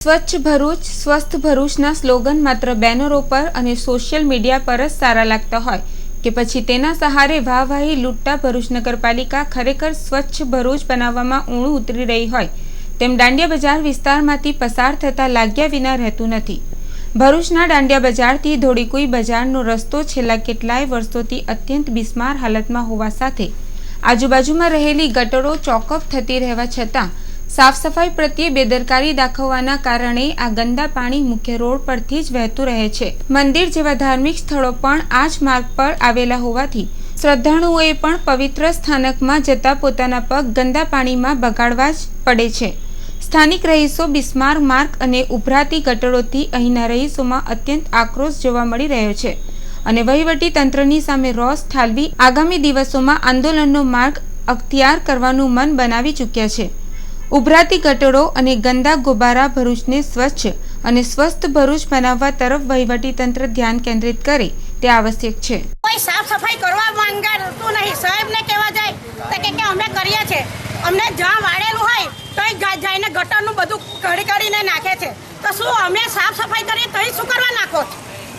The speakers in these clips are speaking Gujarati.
સ્વચ્છ ભરૂચ, સ્વસ્થ ભરૂચના સ્લોગન માત્ર બેનરો પર અને સોશિયલ મીડિયા પર જ સારા લાગતા હોય કે પછી તેના સહારે વાહવાહી લૂંટતા ભરૂચ નગરપાલિકા ખરેખર સ્વચ્છ ભરૂચ બનાવવામાં ઊણું ઉતરી રહી હોય તેમ દાંડિયા બજાર વિસ્તારમાંથી પસાર થતા લાગ્યા વિના રહેતું નથી. ભરૂચના દાંડિયા બજારથી ધોળીકુઈ બજારનો રસ્તો છેલ્લા કેટલાય વર્ષોથી અત્યંત બિસ્માર હાલતમાં હોવા સાથે આજુબાજુમાં રહેલી ગટરો ચોકઅપ થતી રહેવા છતાં સાફ સફાઈ પ્રત્યે બેદરકારી દાખવવાના કારણે આ ગંદા પાણી મુખ્ય રોડ પરથી જ વહેતું રહે છે. મંદિર જેવા ધાર્મિક સ્થળો પણ આ જ માર્ગ પર આવેલા હોવાથી શ્રદ્ધાળુઓએ પણ પવિત્ર સ્થાનકમાં જતા પોતાના પગ ગંદા પાણીમાં બગાડવા જ પડે છે. સ્થાનિક રહીશો બિસ્માર માર્ગ અને ઉભરાતી ગટરોથી અહીંના રહીશોમાં અત્યંત આક્રોશ જોવા મળી રહ્યો છે અને વહીવટી તંત્રની સામે રોષ ઠાલવી આગામી દિવસોમાં આંદોલનનો માર્ગ અખ્તિયાર કરવાનું મન બનાવી ચૂક્યા છે. ઉભરાતી ગટરો અને ગંદા ગોબારા ભરૂચને સ્વચ્છ અને સ્વસ્થ ભરૂચ બનાવવા તરફ વહીવટી તંત્ર ધ્યાન કેન્દ્રિત કરે, તે આવશ્યક છે. કોઈ સાફ સફાઈ કરવા માંગતું નહીં. સાહેબને કહેવા જાય તો કે કે અમે કરીએ છીએ. અમને જ્યાં વાળેલું હોય તો જઈને ગટરનું બધું કાઢી કાઢીને નાખે છે. તો શું અમે સાફ સફાઈ કરીએ તો શું કરવા નાખો?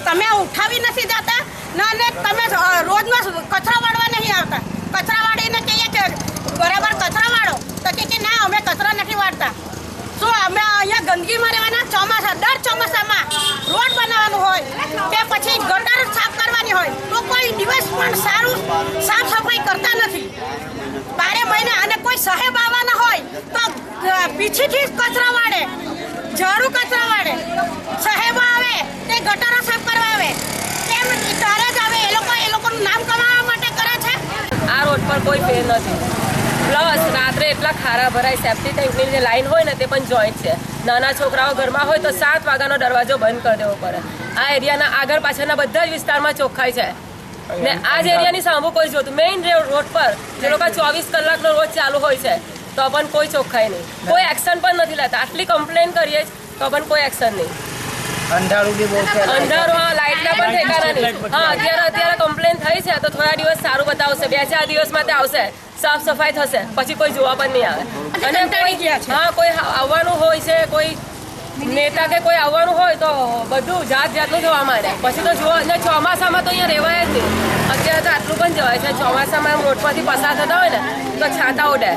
તમે ઉઠાવી નથી જતા? ના તમે રોજનો કચરા વાળવા નહીં આવતા. કચરા વાળીને કહીએ કે બરાબર કચરા વાળો તો કે કે ના અમે કચરા નથી વાળતા શું અમે અહીંયા ગંદકીમાં રહેવાના ચોમાસા, દર ચોમાસામાં રોડ બનાવવાનું હોય કે પછી ગટર સાફ કરવાની હોય તો કોઈ દિવસ પણ સારું સાફ સફાઈ કરતા નથી. બારે મહિને અને કોઈ સાહેબ આવવાના હોય તો પીછીથી કચરા વાળે, ઝાડુ કચરા વાળે સાહેબ આવે, તે ગટરો સાફ કરવા આવે. તેમ તારે જ આવે, એ લોકો, એ લોકોનું નામ કમાવા માટે કરે છે. આ રોડ પર કોઈ પે નથી. પ્લસ રાત્રે એટલા ખારા ભરાય સેફ્ટી ટેન્કની જે લાઈન હોય ને, તે પણ જોઈન્ટ છે. નાના છોકરાઓ ઘરમાં હોય તો સાત વાગ્યાનો દરવાજો બંધ કરી દેવો પડે. આ એરિયાના આગળ પાછળના બધા જ વિસ્તારમાં ચોખ્ખાઈ છે. ને આ જ એરિયાની સામું કોઈ જોતું. મેઇન રોડ પર જે લોકો ચોવીસ કલાકનો રોજ ચાલુ હોય છે તો પણ કોઈ ચોખ્ખાઈ નહીં. કોઈ એક્શન પણ નથી લેતા. આટલી કમ્પ્લેન કરીએ તો પણ કોઈ એક્શન નહીં. અંધારું બી બહુ છે અંધારો હા લાઇટના પણ ઠેકાણા નહીં હા અત્યારે અત્યારે કમ્પ્લેન થઈ છે. તો થોડા દિવસ સારું બતાવશે. બે ચાર દિવસમાં તે આવશે. સાફ સફાઈ થશે. પછી કોઈ જોવા પણ નહીં આવે. અને કોઈ હા કોઈ આવવાનું હોય છે કોઈ નેતા કે કોઈ આવવાનું હોય તો બધું જાત જાતનું જોવા માંડે. પછી તો જોવા ને ચોમાસામાં તો અહીંયા રહેવાય જ નહીં. અત્યારે તો આટલું પણ જવાય છે. ચોમાસામાં રોડ પરથી પસાર થતા હોય ને તો છાતા ઉડે.